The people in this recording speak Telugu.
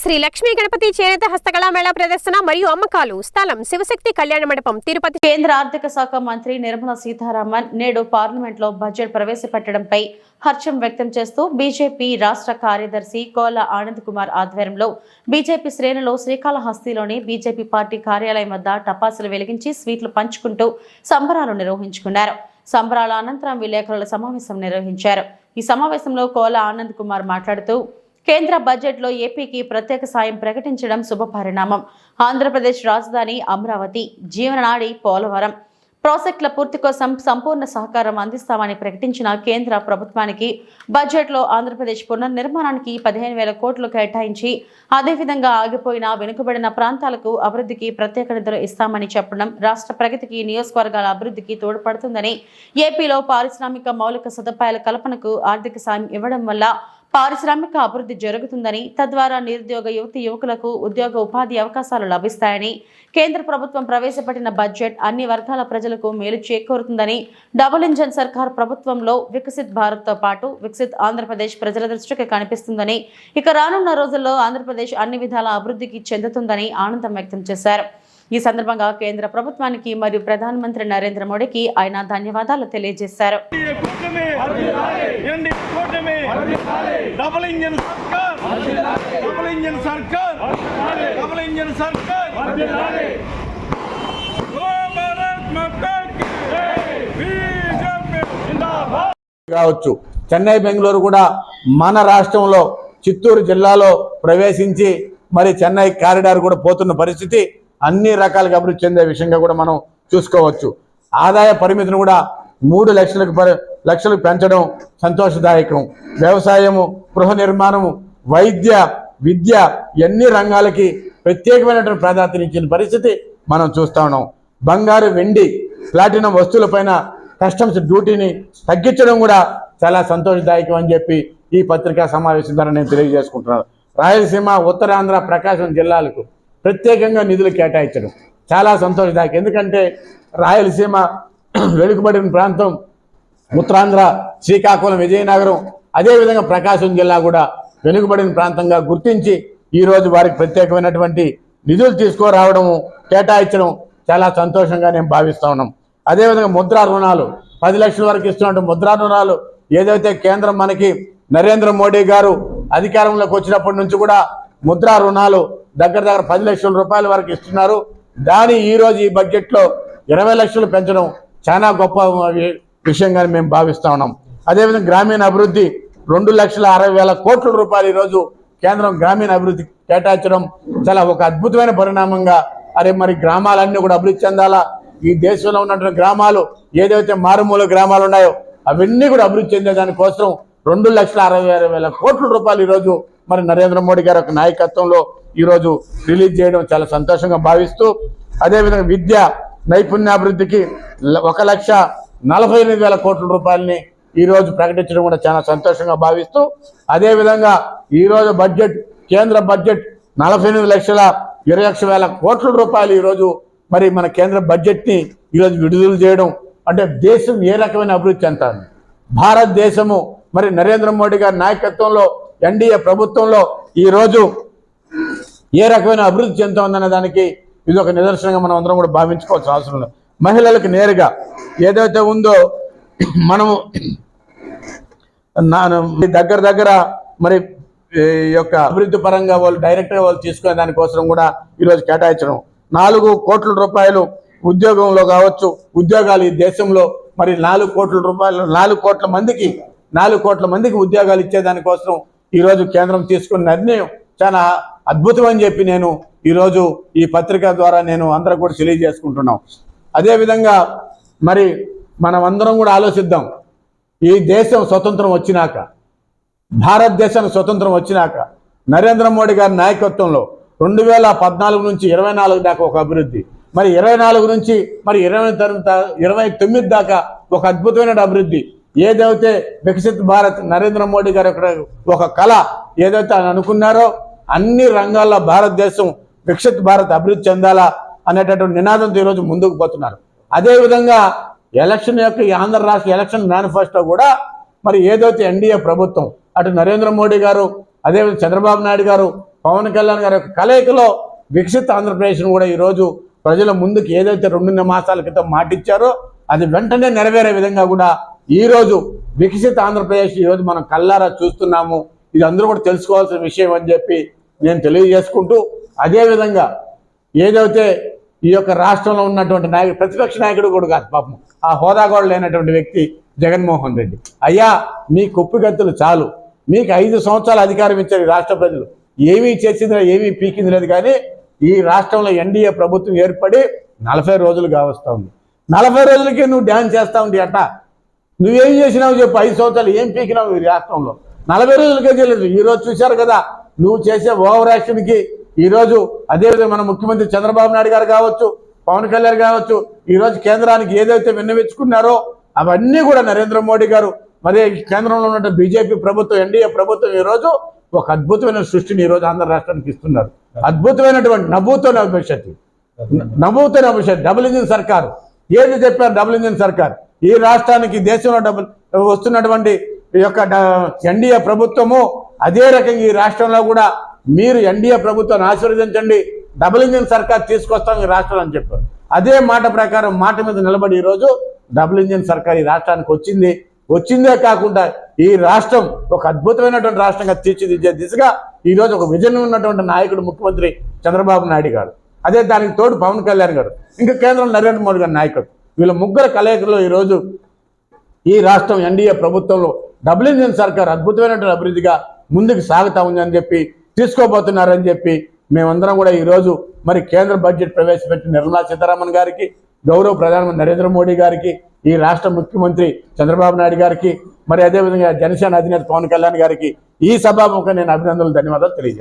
శ్రీ లక్ష్మీ గణపతి చేనేత హస్తకళా మేళా ప్రదర్శన మరియు అమ్మకాలు. స్థలం శివశక్తి కళ్యాణ మండపం. తిరుపతి కేంద్ర ఆర్థిక శాఖ మంత్రి నిర్మలా సీతారామన్ నేడు పార్లమెంట్లో బడ్జెట్ ప్రవేశపెట్టడంపై హర్షం వ్యక్తం చేస్తూ బీజేపీ రాష్ట్ర కార్యదర్శి కోల ఆనంద్ కుమార్ ఆధ్వర్యంలో బీజేపీ శ్రేణులు శ్రీకాళహస్తిలోని బీజేపీ పార్టీ కార్యాలయం వద్ద టపాసులు వెలిగించి స్వీట్లు పంచుకుంటూ సంబరాలు నిర్వహించుకున్నారు. సంబరాల అనంతరం విలేకరుల సమావేశం నిర్వహించారు. ఈ సమావేశంలో కోల ఆనంద్ కుమార్ మాట్లాడుతూ కేంద్ర బడ్జెట్లో ఏపీకి ప్రత్యేక సాయం ప్రకటించడం శుభపరిణామం. ఆంధ్రప్రదేశ్ రాజధాని అమరావతి జీవనాడి పోలవరం. ప్రాజెక్టుల పూర్తి కోసం సంపూర్ణ సహకారం అందిస్తామని ప్రకటించిన కేంద్ర ప్రభుత్వానికి బడ్జెట్లో ఆంధ్రప్రదేశ్ పునర్నిర్మాణానికి పదిహేను వేల కోట్లు కేటాయించి అదేవిధంగా ఆగిపోయిన వెనుకబడిన ప్రాంతాలకు అభివృద్ధికి ప్రత్యేక నిధులు ఇస్తామని చెప్పడం రాష్ట్ర ప్రగతికి నియోజకవర్గాల అభివృద్ధికి తోడ్పడుతుందని ఏపీలో పారిశ్రామిక మౌలిక సదుపాయాల కల్పనకు ఆర్థిక సాయం ఇవ్వడం వల్ల పారిశ్రామిక అభివృద్ధి జరుగుతుందని తద్వారా నిరుద్యోగ యువతి యువకులకు ఉద్యోగ ఉపాధి అవకాశాలు లభిస్తాయని కేంద్ర ప్రభుత్వం ప్రవేశపెట్టిన బడ్జెట్ అన్ని వర్గాల ప్రజలకు మేలు చేకూరుతుందని డబుల్ ఇంజన్ సర్కార్ ప్రభుత్వంలో వికసిత్ భారత్తో పాటు వికసిత్ ఆంధ్రప్రదేశ్ ప్రజల దృష్టికి కనిపిస్తుందని ఇక రానున్న రోజుల్లో ఆంధ్రప్రదేశ్ అన్ని విధాల అభివృద్ధికి చెందుతుందని ఆనందం వ్యక్తం చేశారు. ఈ సందర్భంగా కేంద్ర ప్రభుత్వానికి మరియు ప్రధానమంత్రి నరేంద్ర మోడీకి ఆయన ధన్యవాదాలు తెలియజేశారు. కూటమి. ఎన్డీఏ కూటమి. డబుల్ ఇంజన్ సర్కార్. డబుల్ ఇంజన్ సర్కార్. డబుల్ ఇంజన్ సర్కార్. కావచ్చు. చెన్నై బెంగళూరు కూడా మన రాష్ట్రంలో చిత్తూరు జిల్లాలో ప్రవేశించి మరి చెన్నై కారిడార్ కూడా పోతున్న పరిస్థితి అన్ని రకాలుగా అభివృద్ధి చెందే విషయంగా కూడా మనం చూసుకోవచ్చు. ఆదాయ పరిమితిని కూడా మూడు లక్షలకు లక్షలు పెంచడం సంతోషదాయకం. వ్యవసాయము గృహ నిర్మాణము వైద్య విద్య ఎన్ని రంగాలకి ప్రత్యేకమైనటువంటి ప్రాధాన్యత ఇచ్చిన పరిస్థితి మనం చూస్తా ఉన్నాం. బంగారు వెండి ప్లాటినం వస్తువులపైన కస్టమ్స్ డ్యూటీని తగ్గించడం కూడా చాలా సంతోషదాయకం అని చెప్పి ఈ పత్రికా సమావేశం ద్వారా నేను తెలియజేసుకుంటున్నాను. రాయలసీమ ఉత్తరాంధ్ర ప్రకాశం జిల్లాలకు ప్రత్యేకంగా నిధులు కేటాయించడం చాలా సంతోషదాయకం. ఎందుకంటే రాయలసీమ వెనుకబడిన ప్రాంతం ఉత్తరాంధ్ర శ్రీకాకుళం విజయనగరం అదేవిధంగా ప్రకాశం జిల్లా కూడా వెనుకబడిన ప్రాంతంగా గుర్తించి ఈరోజు వారికి ప్రత్యేకమైనటువంటి నిధులు తీసుకురావడము కేటాయించడం చాలా సంతోషంగా నేను భావిస్తూ ఉన్నాం. అదేవిధంగా ముద్రా రుణాలు పది లక్షల వరకు ఇస్తున్నట్టు ముద్రా రుణాలు ఏదైతే కేంద్రం మనకి నరేంద్ర మోడీ గారు అధికారంలోకి వచ్చినప్పటి నుంచి కూడా ముద్రా రుణాలు దగ్గర దగ్గర పది లక్షల రూపాయల వరకు ఇస్తున్నారు. దాని ఈరోజు ఈ బడ్జెట్లో ఇరవై లక్షలు పెంచడం చాలా గొప్ప విషయంగా మేము భావిస్తూ ఉన్నాం. అదేవిధంగా గ్రామీణ అభివృద్ధి రెండు లక్షల అరవై వేల కోట్ల రూపాయలు ఈరోజు కేంద్రం గ్రామీణ అభివృద్ధి కేటాయించడం చాలా ఒక అద్భుతమైన పరిణామంగా అరే మరి గ్రామాలన్నీ కూడా అభివృద్ధి చెందాలా? ఈ దేశంలో ఉన్నటువంటి గ్రామాలు ఏదైతే మారుమూల గ్రామాలు ఉన్నాయో అవన్నీ కూడా అభివృద్ధి చెందే దానికోసం రెండు లక్షల అరవై ఆరు వేల కోట్ల రూపాయలు ఈరోజు మరి నరేంద్ర మోడీ గారి యొక్క నాయకత్వంలో ఈరోజు రిలీజ్ చేయడం చాలా సంతోషంగా భావిస్తూ అదేవిధంగా విద్య నైపుణ్యాభివృద్ధికి ల- ఒక లక్ష నలభై ఎనిమిది వేల కోట్ల రూపాయలని ఈరోజు ప్రకటించడం కూడా చాలా సంతోషంగా భావిస్తూ అదేవిధంగా ఈరోజు బడ్జెట్ కేంద్ర బడ్జెట్ నలభై ఎనిమిది లక్షల ఇరవై లక్ష వేల కోట్ల రూపాయలు ఈరోజు మరి మన కేంద్ర బడ్జెట్ని ఈరోజు విడుదల చేయడం. అంటే దేశం ఏ రకమైన అభివృద్ధి చెందుతుంది? భారతదేశము మరి నరేంద్ర మోడీ గారి నాయకత్వంలో ఎన్డీఏ ప్రభుత్వంలో ఈరోజు ఏ రకమైన అభివృద్ధి చెందుతుందనే దానికి ఇది ఒక నిదర్శనంగా మనం అందరం కూడా భావించుకోవాల్సిన అవసరం ఉంది మహిళలకు నేరుగా ఏదైతే ఉందో మనము దగ్గర దగ్గర మరి ఈ యొక్క అభివృద్ధి పరంగా వాళ్ళు డైరెక్ట్గా వాళ్ళు తీసుకునే దానికోసం కూడా ఈరోజు కేటాయించడం. నాలుగు కోట్ల రూపాయలు ఉద్యోగంలో కావచ్చు ఉద్యోగాలు ఈ దేశంలో మరి నాలుగు కోట్ల రూపాయలు నాలుగు కోట్ల మందికి నాలుగు కోట్ల మందికి ఉద్యోగాలు ఇచ్చే దానికోసం ఈరోజు కేంద్రం తీసుకున్న నిర్ణయం చాలా అద్భుతం అని చెప్పి నేను ఈరోజు ఈ పత్రిక ద్వారా నేను అందరూ కూడా తెలియజేసుకుంటున్నాం. అదేవిధంగా మరి మనం అందరం కూడా ఆలోచిద్దాం. ఈ దేశం స్వతంత్రం వచ్చినాక భారతదేశానికి స్వతంత్రం వచ్చినాక నరేంద్ర మోడీ గారి నాయకత్వంలో రెండు వేల పద్నాలుగు నుంచి ఇరవై నాలుగు దాకా ఒక అభివృద్ధి మరి ఇరవై నాలుగు నుంచి మరి ఇరవై తరువాత ఇరవై తొమ్మిది దాకా ఒక అద్భుతమైన అభివృద్ధి. ఏదైతే వికసిత్ భారత్ నరేంద్ర మోడీ గారి ఒక ఒక కళ ఏదైతే ఆయన అనుకున్నారో అన్ని రంగాల్లో భారతదేశం వికసిత్ భారత్ అభివృద్ధి చెందాలా అనేటటువంటి నినాదంతో ఈరోజు ముందుకు పోతున్నారు. అదేవిధంగా ఎలక్షన్ యొక్క ఈ ఆంధ్ర రాష్ట్ర ఎలక్షన్ మేనిఫెస్టో కూడా మరి ఏదైతే ఎన్డీఏ ప్రభుత్వం అటు నరేంద్ర మోడీ గారు అదేవిధంగా చంద్రబాబు నాయుడు గారు పవన్ కళ్యాణ్ గారి యొక్క కలయికలో వికసిత్ ఆంధ్రప్రదేశ్ను కూడా ఈరోజు ప్రజల ముందుకు ఏదైతే రెండున్నర మాసాల క్రితం మాటిచ్చారో అది వెంటనే నెరవేరే విధంగా కూడా ఈరోజు వికసిత ఆంధ్రప్రదేశ్ ఈరోజు మనం కల్లారా చూస్తున్నాము. ఇది అందరూ కూడా తెలుసుకోవాల్సిన విషయం అని చెప్పి నేను తెలియజేసుకుంటూ అదేవిధంగా ఏదైతే ఈ యొక్క రాష్ట్రంలో ఉన్నటువంటి నాయకుడు ప్రతిపక్ష నాయకుడు కూడా కాదు పాపం ఆ హోదా కూడా లేనటువంటి వ్యక్తి జగన్మోహన్ రెడ్డి. అయ్యా మీ కుప్పిగత్తులు చాలు. మీకు ఐదు సంవత్సరాలు అధికారం ఇచ్చారు ఈ రాష్ట్ర ప్రజలు. ఏమీ చేసింది ఏమీ పీకింది లేదు కానీ ఈ రాష్ట్రంలో ఎన్డీఏ ప్రభుత్వం ఏర్పడి నలభై రోజులు కావస్తా ఉంది. నలభై రోజులకి నువ్వు డ్యాన్స్ చేస్తా ఉంది అట్ట. నువ్వేం చేసినావు చెప్పు ఐదు సంవత్సరాలు ఏం పీకినావు ఈ రాష్ట్రంలో? నలభై రోజులకే చేయలేదు. ఈరోజు చూశారు కదా నువ్వు చేసే ఓవర్ యాక్షన్కి ఈరోజు అదేవిధంగా మన ముఖ్యమంత్రి చంద్రబాబు నాయుడు గారు కావచ్చు పవన్ కళ్యాణ్ కావచ్చు ఈరోజు కేంద్రానికి ఏదైతే విన్నవించుకున్నారో అవన్నీ కూడా నరేంద్ర మోడీ గారు మరి కేంద్రంలో ఉన్న బీజేపీ ప్రభుత్వం ఎన్డీఏ ప్రభుత్వం ఈరోజు ఒక అద్భుతమైన సృష్టిని ఈరోజు ఆంధ్ర రాష్ట్రానికి ఇస్తున్నారు. అద్భుతమైనటువంటి నవ్వుతో భవిష్యత్తు నవ్వుతో భవిష్యత్తు డబుల్ ఇంజిన్ సర్కారు. ఏది చెప్పారు డబుల్ ఇంజిన్ సర్కార్. ఈ రాష్ట్రానికి దేశంలో డబుల్ వస్తున్నటువంటి ఈ యొక్క ఎన్డీఏ ప్రభుత్వము అదే రకంగా ఈ రాష్ట్రంలో కూడా మీరు ఎన్డీఏ ప్రభుత్వాన్ని ఆశీర్వదించండి. డబుల్ ఇంజిన్ సర్కార్ తీసుకొస్తాం ఈ రాష్ట్రం అని చెప్పారు. అదే మాట ప్రకారం మాట మీద నిలబడి ఈరోజు డబుల్ ఇంజిన్ సర్కార్ ఈ రాష్ట్రానికి వచ్చింది. వచ్చిందే కాకుండా ఈ రాష్ట్రం ఒక అద్భుతమైనటువంటి రాష్ట్రంగా తీర్చిదిద్దే దిశగా ఈరోజు ఒక విజన్ ఉన్నటువంటి నాయకుడు ముఖ్యమంత్రి చంద్రబాబు నాయుడు గారు. అదే దానికి తోడు పవన్ కళ్యాణ్ గారు. ఇంకా కేంద్రం నరేంద్ర మోడీ గారి నాయకుడు. వీళ్ళ ముగ్గురు కలయికలో ఈరోజు ఈ రాష్ట్రం ఎన్డీఏ ప్రభుత్వంలో డబుల్ ఇంజిన్ సర్కార్ అద్భుతమైనటువంటి అభివృద్ధిగా ముందుకు సాగుతా ఉందని చెప్పి తీసుకోబోతున్నారని చెప్పి మేమందరం కూడా ఈరోజు మరి కేంద్ర బడ్జెట్ ప్రవేశపెట్టిన నిర్మలా సీతారామన్ గారికి గౌరవ ప్రధానమంత్రి నరేంద్ర మోడీ గారికి ఈ రాష్ట్ర ముఖ్యమంత్రి చంద్రబాబు నాయుడు గారికి మరి అదేవిధంగా జనసేన అధినేత పవన్ కళ్యాణ్ గారికి ఈ సభాముఖంగా నేను అభినందనలు ధన్యవాదాలు తెలియజేస్తాను